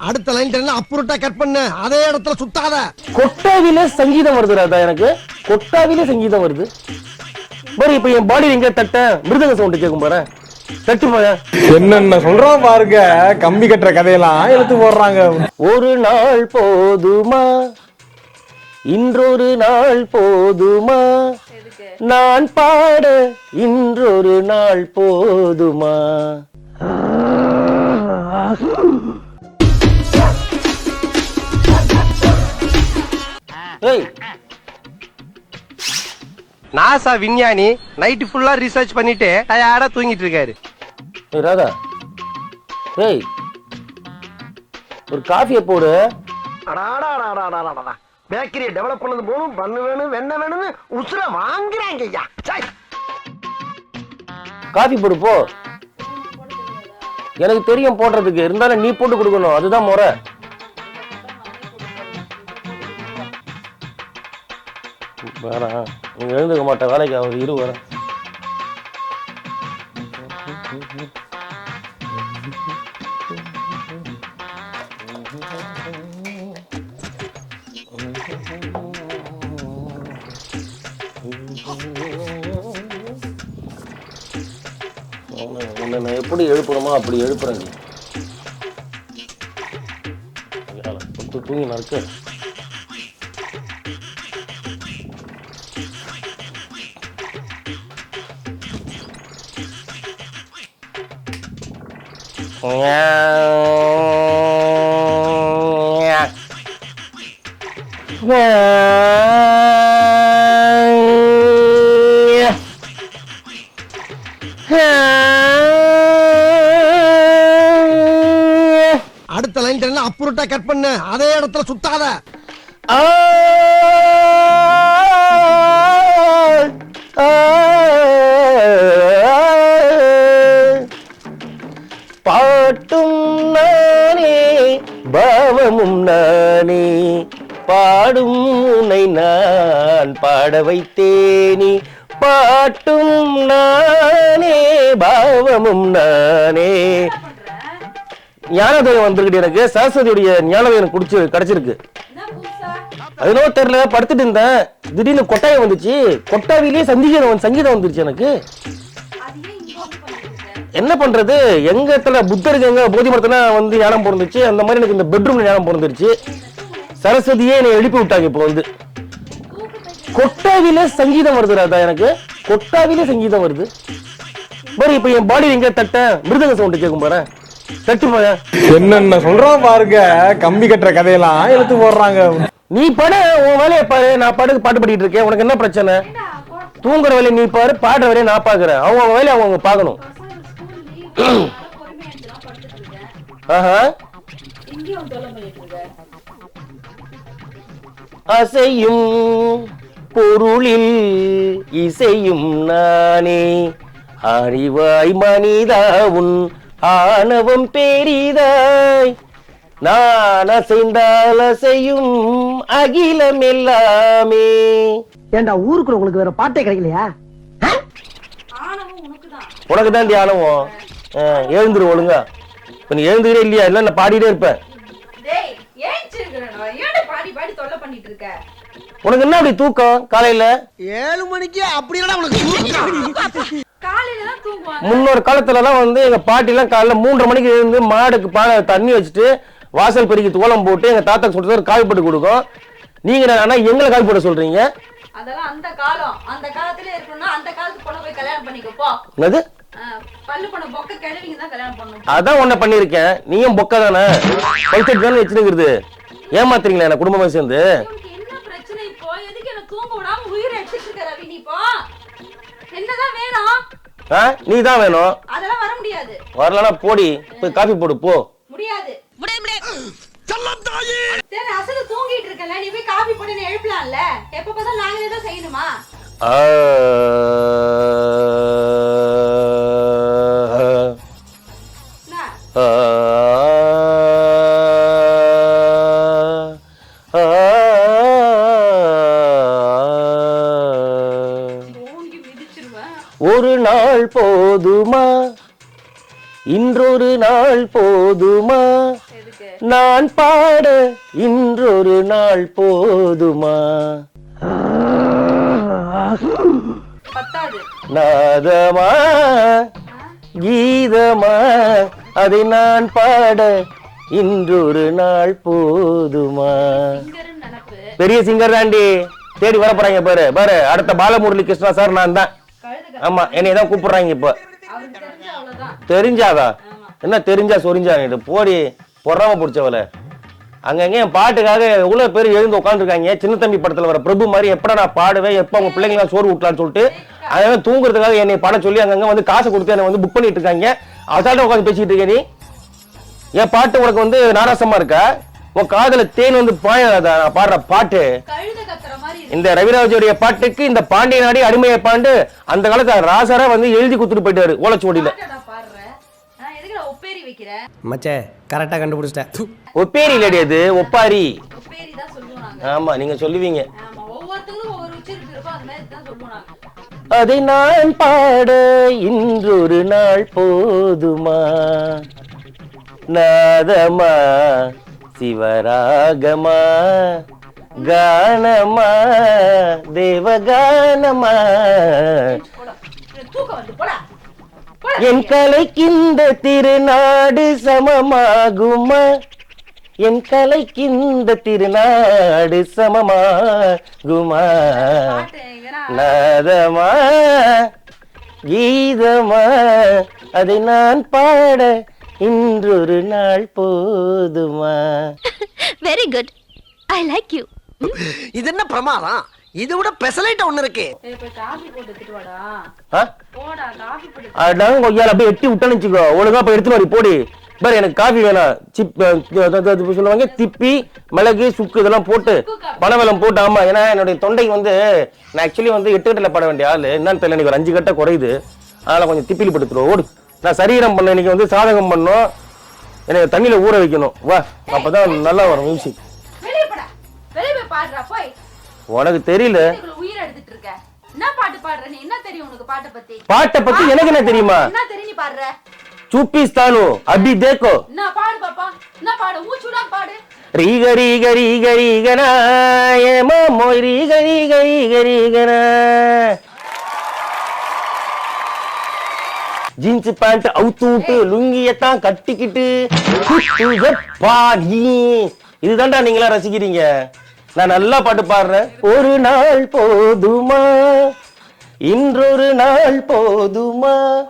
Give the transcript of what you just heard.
அடுத்த லைன் எல்லாம் அப்புறட்டா கட் பண்ண? அதே இடத்துல சுத்தாத. கொட்டாவில சங்கீதம் வருது ராதா எனக்கு. கொட்டாவில சங்கீதம் வருது. பாரு இப்ப என் பாடி எங்க தட்ட மிருதங்க சவுண்ட் கேட்கும் பாரு. தட்டு போய? என்னென்ன சொல்றோம் பாருங்க. கம்பி கட்டுற கதையெல்லாம் எடுத்து போடுறாங்க. ஒரு நாள் போதுமா? இன்றொரு நாள் போதுமா? நான் பாட இன்றொரு நாள் போதுமா? ஏய் நாசா விஞ்ஞானி நைட்டு ஃபுல்லா ரிசர்ச் பண்ணிட்டு டயர்டா தூங்கிட்டு இருக்காரு. ஏய் ராதா. ஏய் ஒரு காஃபியை போடு. பேக்கரியை டெவலப் பண்ணது போகணும் பண்ணு வேணும் வெண்ணெய் வேணும்னு உசுர வாங்குறாங்க ஐயா. காஃபி போடு போ. எனக்கு தெரியும் போடுறதுக்கு. இருந்தாலும் நீ போட்டு கொடுக்கணும். அதுதான் முறை. வேணாம் நீ எழுந்துக்க மாட்டேன் வேலைக்கு அவர் இரு வர. உன்னை நான் எப்படி எழுப்புறோமோ அப்படி எழுப்புறேன் தூங்கி நடக்க அடுத்த லைன் எல்லாம் அப்புறட்டா கட் பண்ணு அதே இடத்துல சுத்தாத ஆ பாவமும் நானே பாடும் உன்னை நான் பாட வைத்தேனே. பாட்டும் நானே பாவமும் நானே. ஞானோதயம் வந்திருக்குடி எனக்கு. சரஸ்வதியுடைய ஞானோதயம் எனக்கு குடிச்சு கிடைச்சிருக்கு. அதனோ தெரியல படுத்துட்டு இருந்தேன். திடீர்னு கொட்டாயம் வந்துச்சு. கொட்டாவிலேயே சங்கீதம் சங்கீதம் வந்துருச்சு எனக்கு. என்ன பண்றது? எங்க இடத்துல புத்தருக்கு எங்க போதி மரத்துல வந்து ஞானம் பிறந்துச்சு. அந்த மாதிரி எனக்கு இந்த பெட்ரூம்ல ஞானம் பிறந்துருச்சு. சரஸ்வதியே என்னை எழுப்பி விட்டாங்க இப்போ வந்து. கொட்டாவில சங்கீதம் வருது ராதா எனக்கு. கொட்டாவில சங்கீதம் வருது. பாரு இப்ப என் பாடி எங்க தட்ட? மிருதங்க சவுண்ட் கேட்கும் பாரு. தட்டு போய என்னென்ன சொல்றோம் பாருங்க. கம்பி கட்டுற கதையெல்லாம் எடுத்து போடுறாங்க. நீ படு உன் வேலையை பாரு. நான் பாட்டுக்கு பாட்டு பாடிட்டு இருக்கேன். உனக்கு என்ன பிரச்சனை? தூங்குற வேலையை நீ பாரு. பாடுற வேலையை நான் பாக்குறேன். அவங்க வேலையை அவங்க பார்க்கணும் அசையும் பொருளில் இசையும் நானே. அறிவாய் மனிதா உன் ஆணவம் பெரிதாய். நான் அசைந்தால் அசையும் அகிலம் எல்லாமே. ஏண்டா ஊருக்குள்ள உங்களுக்கு வேற பாட்டே கிடைக்கலையா? உனக்கு தான் தியானமும் எழுந்துரு ஒழுங்கா. இப்ப நீ எழுந்துக்கிறே இல்லையா? இல்ல நான் பாடிட்டே இருப்பேன். டேய் ஏஞ்சிருக்கிறேன்? ஏன்டா பாடி பாடி தொல்லை பண்ணிட்டு இருக்க உனக்கு என்ன அப்படி தூக்கம் காலையில? ஏழு மணிக்கு அப்படி என்னடா உனக்கு காலையில தான் தூங்குவாங்க. முன்னொரு காலத்துல எல்லாம் வந்து எங்க பாட்டி எல்லாம் காலைல மூன்றரை மணிக்கு எழுந்து மாடுக்கு பாலை தண்ணி வச்சுட்டு வாசல் பெருக்கி தோலம் போட்டு எங்க தாத்தாக்கு சொல்றது காய் போட்டு கொடுக்கும். நீங்க ஆனா எங்களை காய் போட சொல்றீங்க? அதெல்லாம் அந்த காலம். அந்த காலத்துல இருக்கணும்னா அந்த காலத்துக்கு போய் கல்யாணம் பண்ணிக்கோ போ. என்னது? பல்லு பொண்ணு பொக்க கிழவிங்க தான் கல்யாணம் பண்ணணும். அதான் உன்னை பண்ணியிருக்கேன். நீயும் பொக்க தானே? பல்செட் தானே வச்சுருக்குது ஏமாத்துறீங்களா என்ன குடும்பமா சேர்ந்து? என்ன பிரச்சனை இப்போ? எதுக்கு என்ன தூங்க விடாம உயிரை எடுத்துட்டு இருக்க ரவி நீ இப்போ? என்னதான் வேணும்? ஆ நீ தான் வேணும். அதெல்லாம் வர முடியாது. வரலன்னா போடி போய் காஃபி போடு போ. முடியாது. சரி அசல தூங்கிட்டு இருக்கல நீ போய் காபி போட்டு என்ன எழுப்பலாம்ல? எப்ப பார்த்தா நாங்களே தான் செய்யணுமா? இன்றொரு நாள் போதுமா? இன்றொரு நாள் போதுமா? நான் பாட இன்றொரு நாள் போதுமா? நாதமா? கீதமா? அதை நான் பாட இன்றொரு நாள் போதுமா? பெரிய சிங்கர் தாண்டி தேடி வர போறாங்க பாரு. பாரு அடுத்த பாலமுரளி கிருஷ்ணா சார் நான் தான். ஆமா என்னை தான் கூப்பிடுறாங்க இப்போ. தெரிஞ்சாதா? என்ன தெரிஞ்சா சொரிஞ்சா? நீ போடி பொறாம பிடிச்சவள. அங்கங்க என் பாட்டுக்காக எவ்வளவு பேர் எழுந்து உட்காந்துருக்காங்க சின்ன தம்பி படத்துல வர பிரபு மாதிரி எப்படா நான் பாடுவேன் எப்ப அவங்க பிள்ளைங்களாம் சோறு ஊட்டலாம்னு சொல்லிட்டு அதனால தூங்குறதுக்காக என்னை பாட சொல்லி அங்கங்க வந்து காசு கொடுத்து என்னை வந்து புக் பண்ணிட்டு இருக்காங்க. அசால்ட்டா உட்காந்து பேசிட்டு இருக்க நீ. என் பாட்டு உனக்கு வந்து நாராசமா இருக்கா? உன் காதுல தேன் வந்து பாயாதா நான் பாடுற பாட்டு. இந்த ரவிராஜுடைய பாட்டுக்கு இந்த பாண்டிய நாடி அடிமையை பாண்டு அந்த காலத்துல ராசரா வந்து எழுதி கொடுத்துட்டு போயிட்டாரு ஓலச்சுவடியில. மச்சே கரெக்டா கண்டுபிடிச்சிட்டேன். ஒப்பேரி இல்லடி அது ஒப்பாரி. ஆமா நீங்க சொல்லுவீங்க. அதை நான் பாட இன்றொரு நாள் போதுமா? நாதமா சிவராகமா? கானமா தேவகானமா. போடா என் கலைக்கிந்த திருநாடு சமமாகுமா? என் கலைக்கிந்த திருநாடு சமமாகுமா? நாதமா கீதமா அதை நான் பாட இன்றொரு நாள் போதுமா? Very good I like you இது என்ன பிரமாதம்? இது விட பெசலைட் ஒண்ணு இருக்கு. எடுத்துட்டு அதான் கொய்யால அப்படியே எட்டி விட்டேன்னு வச்சுக்கோ. ஒழுங்கா போய் எடுத்துன்னு வரி போடி. பாரு எனக்கு காஃபி வேணாம். சிப் சொல்லுவாங்க திப்பி மிளகு சுக்கு இதெல்லாம் போட்டு பனவெல்லம் போட்டு ஆமா. ஏன்னா என்னுடைய தொண்டைக்கு வந்து நான் ஆக்சுவலி வந்து எட்டு கட்டில பட வேண்டிய ஆளு. என்னன்னு தெரியல எனக்கு ஒரு அஞ்சு கட்ட குறையுது. அதனால கொஞ்சம் திப்பிலி படுத்துருவோம் ஓடு. நான் சரீரம் பண்ண இன்னைக்கு வந்து சாதகம் பண்ணோம். எனக்கு தண்ணியில ஊற வைக்கணும். வா அப்பதான் நல்லா வரும் மியூசிக் பாடுறா போய். உனக்கு தெரியல. உயிர் எடுத்துட்டு இருக்க? என்ன பாட்டு பாடுற நீ? என்ன தெரியும் உனக்கு பாட்டை பத்தி? பாட்டை பத்தி எனக்கு என்ன தெரியுமா? என்ன தெரியும் நீ பாடுற? சூப்பிஸ்தானு அபி தேக்கோ. என்ன பாடு பாப்பா? என்ன பாடு? மூச்சுடா பாடு. ரீக ரீக ரீக ரீகனா ஏமா மோய் ரீக ரீக ரீக ரீகனா ஜீன்ஸ் பேண்ட் அவுத்து விட்டு லுங்கியத்தான் கட்டிக்கிட்டு இதுதான்டா நீங்களா ரசிக்கிறீங்க. நான் நல்லா பாட்டு பாடுறேன். ஒரு நாள் போதுமா? இன்றொரு நாள் போதுமா?